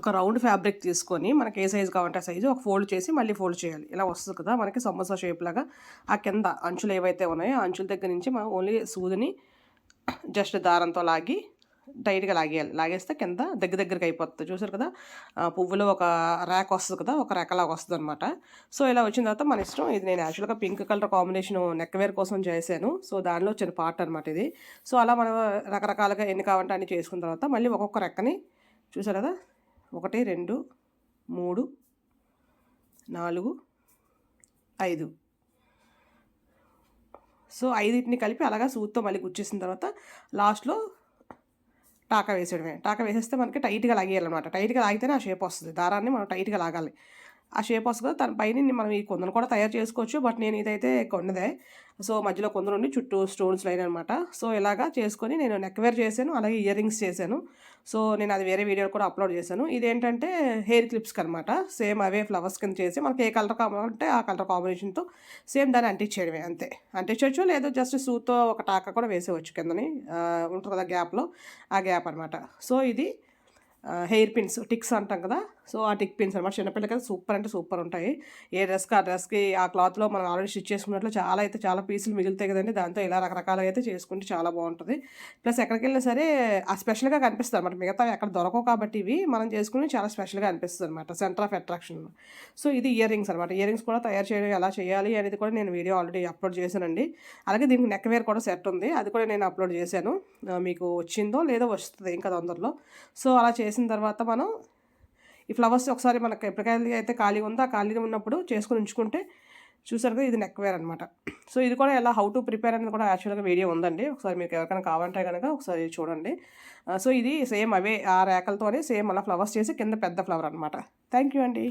ఒక round fabric తీసుకొని మనకి ఏ సైజు కావాలంటే ఆ సైజు ఒక ఫోల్డ్ చేసి మళ్ళీ ఫోల్డ్ చేయాలి. ఇలా వస్తుంది కదా మనకి సమోసా షేప్ లాగా. ఆ కింద అంచులు ఏవైతే ఉన్నాయో ఆ అంచుల దగ్గర నుంచి మనం ఓన్లీ సూదిని జస్ట్ దారంతో లాగి టైట్గా లాగేయాలి. లాగేస్తే కింద దగ్గర దగ్గరికి అయిపోతుంది. చూసారు కదా పువ్వులో ఒక ర్యాక్ వస్తుంది కదా ఒక ర్యాకలాగా వస్తుంది అనమాట సో ఇలా వచ్చిన తర్వాత మన ఇష్టం ఇది. నేను యాక్చువల్గా pink colour combination neck wear కోసం చేశాను. సో దానిలో వచ్చిన పార్ట్ అనమాట ఇది. సో అలా మనం రకరకాలుగా ఎన్ని కావాలంటే అన్ని చేసుకున్న తర్వాత మళ్ళీ ఒక్కొక్క రెక్కని చూసారు కదా ఒకటి రెండు మూడు నాలుగు ఐదు. సో ఐదింటిని కలిపి అలాగా సూత్తో మళ్ళీ గుచ్చేసిన తర్వాత లాస్ట్లో టాకా వేసేయడమే. టాకా వేసేస్తే మనకి టైట్గా లాగేయాలన్నమాట. టైట్గా లాగితేనే ఆ షేప్ వస్తుంది. దారాన్ని మనం టైట్గా లాగాలి. ఆ షేప్ వస్తుంది కదా దాని పైన మనం ఈ కొందరు కూడా తయారు చేసుకోవచ్చు. బట్ నేను ఇదైతే కొండదే. సో మధ్యలో కొందరు ఉండి చుట్టూ స్టోన్స్ లైన్ అనమాట సో ఇలాగా చేసుకొని నేను నెక్ వేర్ చేశాను అలాగే ఇయర్ రింగ్స్ చేశాను. సో నేను అది వేరే వీడియో కూడా అప్లోడ్ చేశాను. ఇదేంటంటే హెయిర్ క్లిప్స్కి అనమాట సేమ్ అవే ఫ్లవర్స్ కింద చేసి మనకి ఏ కలర్ కావాలంటే ఆ కలర్ కాంబినేషన్తో సేమ్ దాన్ని అంటించేయడమే అంతే. అంటించవచ్చు లేదా జస్ట్ సూతో ఒక టాకా కూడా వేసేవచ్చు కిందని ఉంటుంది కదా గ్యాప్లో ఆ గ్యాప్ అనమాట సో ఇది హెయిర్ పిన్స్ టిక్స్ అంటాం కదా. సో ఆ టిక్ పిన్స్ అనమాట చిన్నపిల్లకి అయితే సూపర్ అంటే సూపర్ ఉంటాయి. ఏ డ్రెస్కి ఆ డ్రెస్కి ఆ క్లాత్లో మనం ఆల్రెడీ స్టిచ్ చేసుకున్నట్లు చాలా అయితే చాలా పీసులు మిగులుతాయి కదండి. దాంతో ఇలా రకరకాలుగా అయితే చేసుకుంటే చాలా బాగుంటుంది. ప్లస్ ఎక్కడికి వెళ్ళినా సరే ఆ స్పెషల్గా కనిపిస్తుంది అనమాట మిగతా ఎక్కడ దొరకవు కాబట్టి ఇవి మనం చేసుకుని చాలా స్పెషల్గా అనిపిస్తుంది అనమాట సెంటర్ ఆఫ్ అట్రాక్షన్. సో ఇది ఇయర్ రింగ్స్ అనమాట ఇయర్ రింగ్స్ కూడా తయారు చేయడం ఎలా చేయాలి అనేది కూడా నేను వీడియో ఆల్రెడీ అప్లోడ్ చేశానండి. అలాగే దీనికి నెక్ వేర్ కూడా సెట్ ఉంది. అది కూడా నేను అప్లోడ్ చేశాను. మీకు వచ్చిందో లేదో వస్తుంది ఇంకా తొందరలో. సో అలా చేసి చేసిన తర్వాత మనం ఈ ఫ్లవర్స్ ఒకసారి మనకు ఎప్పటికైతే అయితే ఖాళీ ఉందో ఆ ఖాళీ ఉన్నప్పుడు చేసుకుని ఉంచుకుంటే చూసారు కదా ఇది నెక్ వేర్ అనమాట సో ఇది కూడా ఎలా హౌ టు ప్రిపేర్ అనేది కూడా యాక్చువల్గా వీడియో ఉందండి. ఒకసారి మీకు ఎవరికైనా కావాలంటే కనుక ఒకసారి చూడండి. సో ఇది సేమ్ అవే ఆ రేకలతోనే సేమ్ అలా ఫ్లవర్స్ చేసి కింద పెద్ద ఫ్లవర్ అనమాట థ్యాంక్ యూ అండి.